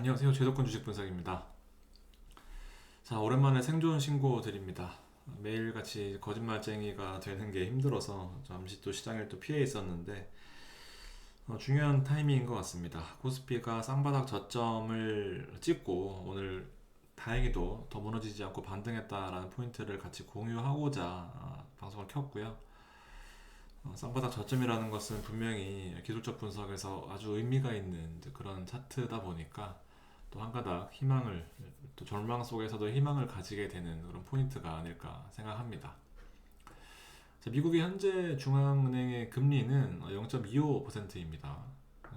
안녕하세요. 제도권 주식 분석입니다. 자, 오랜만에 생존 신고 드립니다. 매일같이 거짓말쟁이가 되는 게 힘들어서 잠시 또 시장을 또 피해 있었는데 어, 중요한 타이밍인 것 같습니다. 코스피가 쌍바닥 저점을 찍고 오늘 다행히도 더 무너지지 않고 반등했다라는 포인트를 같이 공유하고자 아, 방송을 켰고요. 어, 쌍바닥 저점이라는 것은 분명히 기술적 분석에서 아주 의미가 있는 그런 차트다 보니까 또 한 가닥 희망을 또 절망 속에서도 희망을 가지게 되는 그런 포인트가 아닐까 생각합니다. 자, 미국의 현재 중앙은행의 금리는 0.25%입니다.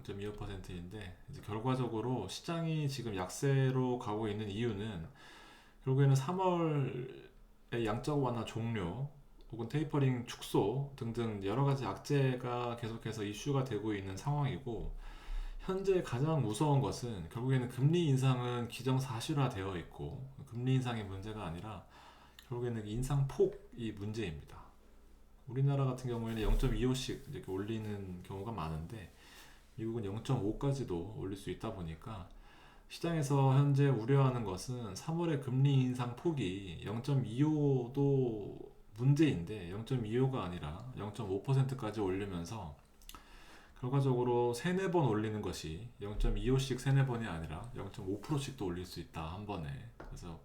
0.25%인데 이제 결과적으로 시장이 지금 약세로 가고 있는 이유는 결국에는 3월의 양적 완화 종료 혹은 테이퍼링 축소 등등 여러 가지 악재가 계속해서 이슈가 되고 있는 상황이고 현재 가장 무서운 것은 결국에는 금리 인상은 기정사실화되어 있고 금리 인상의 문제가 아니라 결국에는 인상 폭이 문제입니다. 우리나라 같은 경우에는 0.25씩 이렇게 올리는 경우가 많은데 미국은 0.5까지도 올릴 수 있다 보니까 시장에서 현재 우려하는 것은 3월의 금리 인상 폭이 0.25도 문제인데 0.25가 아니라 0.5%까지 올리면서 결과적으로 3, 4번 올리는 것이 0.25씩 3, 4번이 아니라 0.5%씩도 올릴 수 있다 한 번에 그래서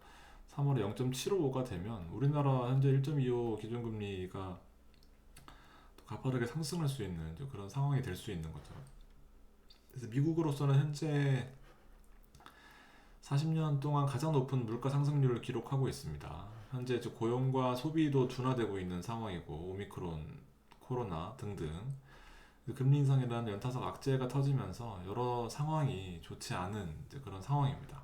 3월에 0.75가 되면 우리나라 현재 1.25 기준금리가 가파르게 상승할 수 있는 그런 상황이 될 수 있는 거죠. 그래서 미국으로서는 현재 40년 동안 가장 높은 물가 상승률을 기록하고 있습니다. 현재 고용과 소비도 둔화되고 있는 상황이고 오미크론, 코로나 등등 금리 인상이라는 연타석 악재가 터지면서 여러 상황이 좋지 않은 그런 상황입니다.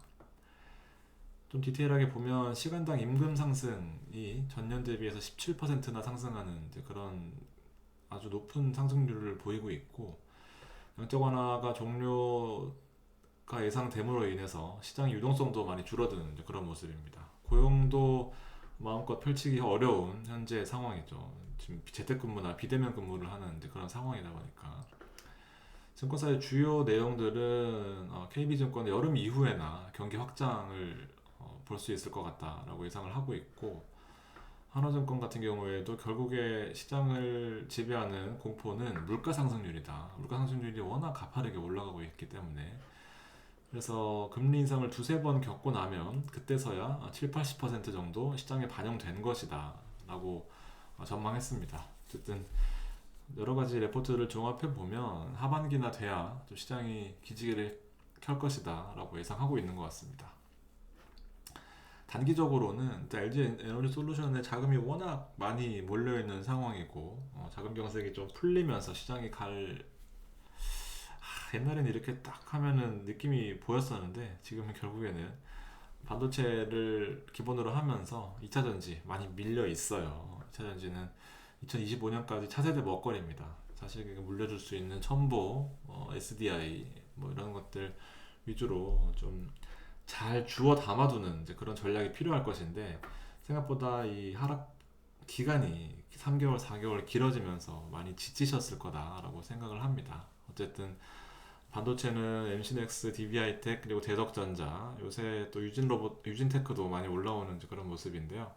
좀 디테일하게 보면 시간당 임금 상승이 전년 대비해서 17%나 상승하는 그런 아주 높은 상승률을 보이고 있고 영적 완화가 종료가 예상됨으로 인해서 시장 유동성도 많이 줄어드는 그런 모습입니다. 고용도 마음껏 펼치기 어려운 현재 상황이죠. 지금 재택근무나 비대면 근무를 하는 그런 상황이다 보니까 증권사의 주요 내용들은 어, KB증권 여름 이후에나 경기 확장을 어, 볼수 있을 것 같다라고 예상을 하고 있고 하나증권 같은 경우에도 결국에 시장을 지배하는 공포는 물가 상승률이다. 물가 상승률이 워낙 가파르게 올라가고 있기 때문에 그래서 금리 인상을 두세 번 겪고 나면 그때서야 7, 80% 정도 시장에 반영된 것이다 라고 전망했습니다. 어쨌든 여러 가지 레포트를 종합해 보면 하반기나 돼야 좀 시장이 기지개를 켤 것이다 라고 예상하고 있는 것 같습니다. 단기적으로는 LG 에너지 솔루션에 자금이 워낙 많이 몰려 있는 상황이고 어, 자금 경색이 좀 풀리면서 시장이 갈 옛날에는 이렇게 딱 하면은 느낌이 보였었는데 지금은 결국에는 반도체를 기본으로 하면서 2차 전지 많이 밀려 있어요. 2차 전지는 2025년까지 차세대 먹거리입니다. 사실 물려줄 수 있는 첨보, 어, SDI 뭐 이런 것들 위주로 좀 잘 주워 담아두는 그런 전략이 필요할 것인데 생각보다 이 하락 기간이 3개월, 4개월 길어지면서 많이 지치셨을 거다라고 생각을 합니다. 어쨌든 반도체는 MC넥스, DBI텍 그리고 대덕전자 요새 또 유진로봇, 유진테크도 많이 올라오는 그런 모습인데요.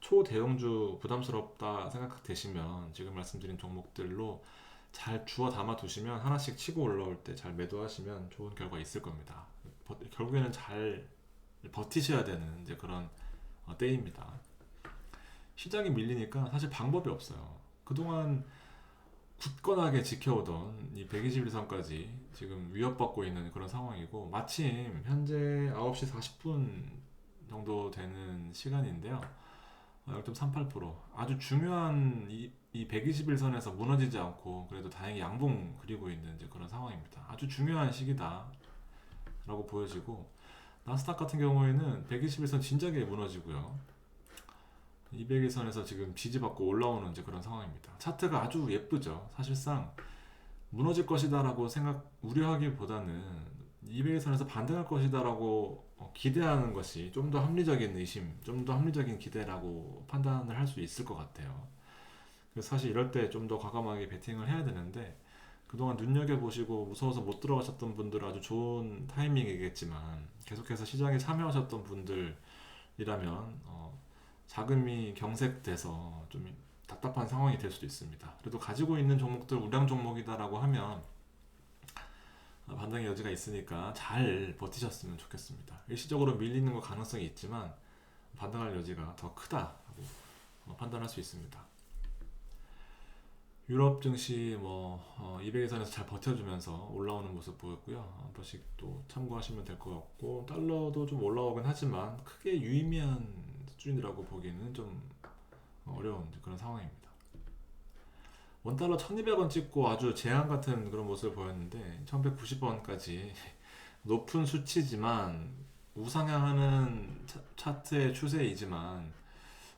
초대형주 부담스럽다 생각되시면 지금 말씀드린 종목들로 잘 주워 담아 두시면 하나씩 치고 올라올 때 잘 매도하시면 좋은 결과 있을 겁니다. 결국에는 잘 버티셔야 되는 이제 그런 어, 때입니다. 시장이 밀리니까 사실 방법이 없어요. 그동안 굳건하게 지켜오던 이 121선까지 지금 위협받고 있는 그런 상황이고 마침 현재 9시 40분 정도 되는 시간인데요. 0.38% 아주 중요한 이, 이 121선에서 무너지지 않고 그래도 다행히 양봉 그리고 있는 이제 그런 상황입니다. 아주 중요한 시기다 라고 보여지고 나스닥 같은 경우에는 121선 진작에 무너지고요. 200일선에서 지금 지지받고 올라오는 이제 그런 상황입니다. 차트가 아주 예쁘죠. 사실상 무너질 것이다라고 생각 우려하기보다는 200일선에서 반등할 것이다라고 어, 기대하는 것이 좀 더 합리적인 의심, 좀 더 합리적인 기대라고 판단을 할 수 있을 것 같아요. 그래서 사실 이럴 때 좀 더 과감하게 베팅을 해야 되는데 그동안 눈여겨보시고 무서워서 못 들어가셨던 분들은 아주 좋은 타이밍이겠지만 계속해서 시장에 참여하셨던 분들이라면 어, 자금이 경색돼서 좀 답답한 상황이 될 수도 있습니다. 그래도 가지고 있는 종목들 우량 종목이다라고 하면 어, 반등의 여지가 있으니까 잘 버티셨으면 좋겠습니다. 일시적으로 밀리는 거 가능성이 있지만 반등할 여지가 더 크다라고 어, 판단할 수 있습니다. 유럽 증시 뭐 어, 200일선에서 잘 버텨주면서 올라오는 모습 보였고요. 한 번씩 또 참고하시면 될 것 같고 달러도 좀 올라오긴 하지만 크게 유의미한 수준이라고 보기는 좀 어려운 그런 상황입니다. 원달러 1200원 찍고 아주 제한 같은 그런 모습을 보였는데 1190원까지 높은 수치지만 우상향하는 차, 차트의 추세이지만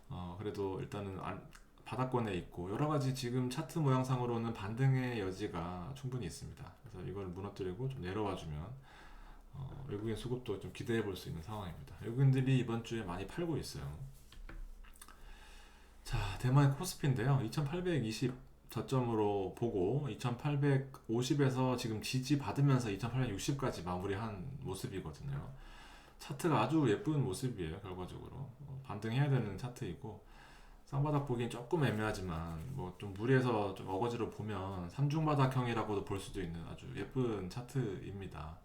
어, 그래도 일단은 안, 바닥권에 있고 여러 가지 지금 차트 모양상으로는 반등의 여지가 충분히 있습니다. 그래서 이걸 무너뜨리고 좀 내려와 주면 어, 외국인 수급도 좀 기대해 볼 수 있는 상황입니다. 외국인들이 이번 주에 많이 팔고 있어요. 자, 대만의 코스피인데요. 2820 저점으로 보고 2850에서 지금 지지 받으면서 2860까지 마무리한 모습이거든요. 차트가 아주 예쁜 모습이에요, 결과적으로. 어, 반등해야 되는 차트이고 쌍바닥 보기엔 조금 애매하지만 뭐 좀 무리해서 좀 어거지로 보면 삼중바닥형이라고도 볼 수도 있는 아주 예쁜 차트입니다.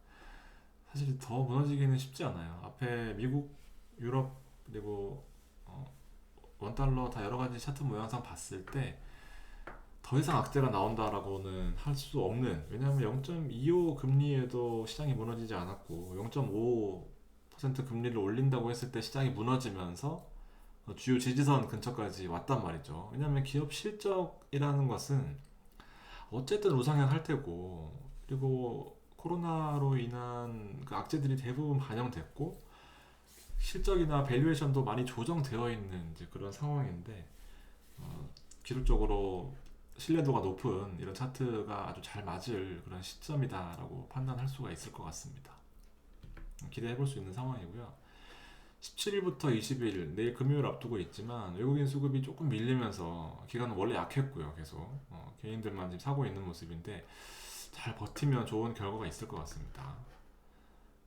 사실 더 무너지기는 쉽지 않아요. 앞에 미국, 유럽 그리고 어, 원달러 다 여러 가지 차트 모양상 봤을 때 더 이상 악재가 나온다라고는 할 수 없는 왜냐하면 0.25 금리에도 시장이 무너지지 않았고 0.5% 금리를 올린다고 했을 때 시장이 무너지면서 어, 주요 지지선 근처까지 왔단 말이죠. 왜냐하면 기업 실적이라는 것은 어쨌든 우상향 할 테고 그리고 코로나로 인한 그 악재들이 대부분 반영됐고 실적이나 밸류에이션도 많이 조정되어 있는 그런 상황인데 어, 기술적으로 신뢰도가 높은 이런 차트가 아주 잘 맞을 그런 시점이다라고 판단할 수가 있을 것 같습니다. 기대해 볼 수 있는 상황이고요. 17일부터 20일 내일 금요일 앞두고 있지만 외국인 수급이 조금 밀리면서 기간은 원래 약했고요 계속 어, 개인들만 지금 사고 있는 모습인데 잘 버티면 좋은 결과가 있을 것 같습니다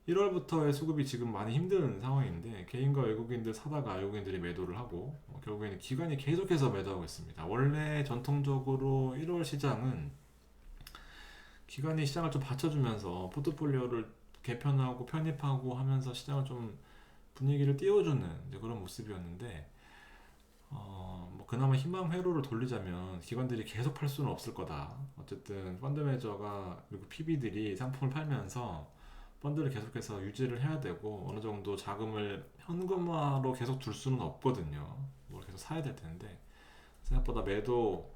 1월부터의 수급이 지금 많이 힘든 상황인데 개인과 외국인들 사다가 외국인들이 매도를 하고 어, 결국에는 기관이 계속해서 매도하고 있습니다 원래 전통적으로 1월 시장은 기관이 시장을 좀 받쳐주면서 포트폴리오를 개편하고 편입하고 하면서 시장을 좀 분위기를 띄워주는 그런 모습이었는데 어, 뭐 그나마 희망 회로를 돌리자면 기관들이 계속 팔 수는 없을 거다. 어쨌든 펀드 매저가 그리고 PB들이 상품을 팔면서 펀드를 계속해서 유지를 해야 되고 어느 정도 자금을 현금화로 계속 둘 수는 없거든요. 뭘 계속 사야 될 텐데 생각보다 매도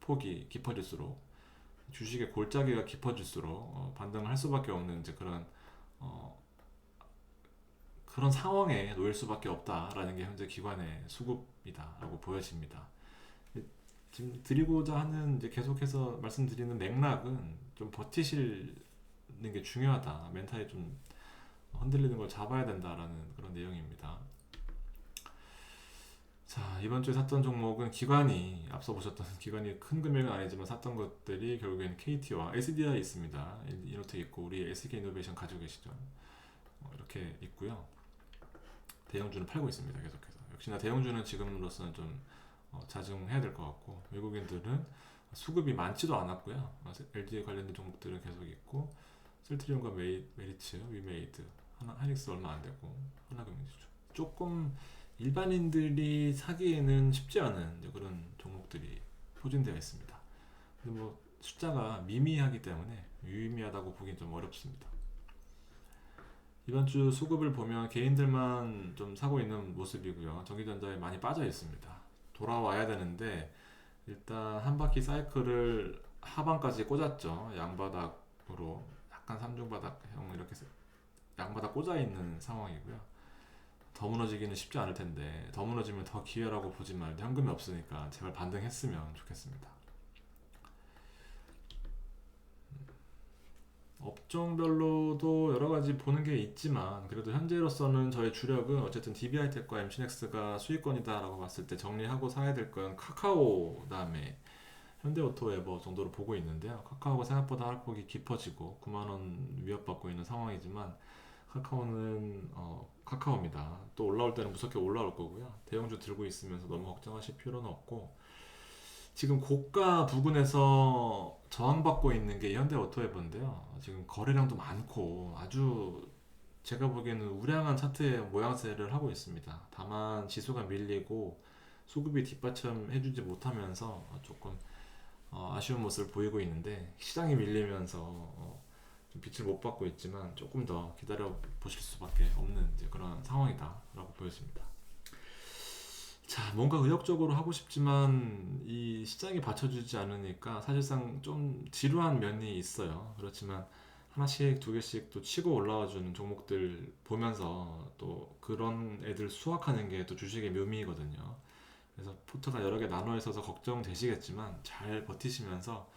폭이 깊어질수록 주식의 골짜기가 깊어질수록 어, 반등을 할 수밖에 없는 이제 그런 어, 그런 상황에 놓일 수밖에 없다라는 게 현재 기관의 수급이다라고 보여집니다. 지금 드리고자 하는 이제 계속해서 말씀드리는 맥락은 좀 버티 시는 게 중요하다. 멘탈이 좀 흔들리는 걸 잡아야 된다라는 그런 내용입니다. 자 이번 주에 샀던 종목은 기관이 앞서 보셨던 기관이 큰 금액은 아니지만 샀던 것들이 결국에는 KT와 SDI 있습니다. 이노텍 있고 우리 SK 이노베이션 가지고 계시죠. 어, 이렇게 있고요. 대형주는 팔고 있습니다. 계속해서. 역시나 대형주는 지금으로서는 좀 어, 자중해야 될 것 같고 외국인들은 수급이 많지도 않았고요. LG 관련된 종목들은 계속 있고 셀트리온과 메이, 메리츠, 위메이드, 하나, 하닉스 얼마 안 되고 하나금융지주 조금 일반인들이 사기에는 쉽지 않은 그런 종목들이 포진되어 있습니다. 근데 뭐 숫자가 미미하기 때문에 유의미하다고 보기는 좀 어렵습니다. 이번 주 수급을 보면 개인들만 좀 사고 있는 모습이고요. 전기전자에 많이 빠져 있습니다. 돌아와야 되는데 일단 한 바퀴 사이클을 하반까지 꽂았죠. 양바닥으로 이렇게 양바닥 꽂아 있는 상황이고요. 더 무너지기는 쉽지 않을 텐데 더 무너지면 더 기회라고 보지 말고 현금이 없으니까 제발 반등했으면 좋겠습니다. 업종별로도 여러 가지 보는 게 있지만 그래도 현재로서는 저의 주력은 어쨌든 DBI텍과 MC넥스가 수익권이다라고 봤을 때 정리하고 사야 될 건 카카오 그다음에 현대오토 에버 정도로 보고 있는데요. 카카오가 생각보다 할폭이 깊어지고 9만 원 위협받고 있는 상황이지만 카카오는 어, 카카오입니다. 또 올라올 때는 무섭게 올라올 거고요. 대형주 들고 있으면서 너무 걱정하실 필요는 없고 지금 고가 부근에서 저항받고 있는 게 현대오토에버인데요. 지금 거래량도 많고 아주 제가 보기에는 우량한 차트의 모양새를 하고 있습니다. 다만 지수가 밀리고 수급이 뒷받침해주지 못하면서 조금 어, 아쉬운 모습을 보이고 있는데 시장이 밀리면서 어, 좀 빛을 못 받고 있지만 조금 더 기다려 보실 수밖에 없는 그런 상황이다라고 보여집니다. 자, 뭔가 의욕적으로 하고 싶지만 이 시장이 받쳐주지 않으니까 사실상 좀 지루한 면이 있어요. 그렇지만 하나씩 두 개씩 또 치고 올라와 주는 종목들 보면서 또 그런 애들 수확하는 게 또 주식의 묘미거든요. 그래서 포트가 여러 개 나눠 있어서 걱정되시겠지만 잘 버티시면서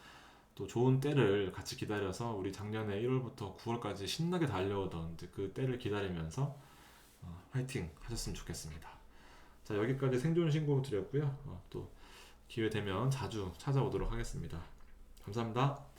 또 좋은 때를 같이 기다려서 우리 작년에 1월부터 9월까지 신나게 달려오던 그 때를 기다리면서 어, 화이팅 하셨으면 좋겠습니다. 자 여기까지 생존 신고 드렸고요. 어, 또 기회 되면 자주 찾아오도록 하겠습니다. 감사합니다.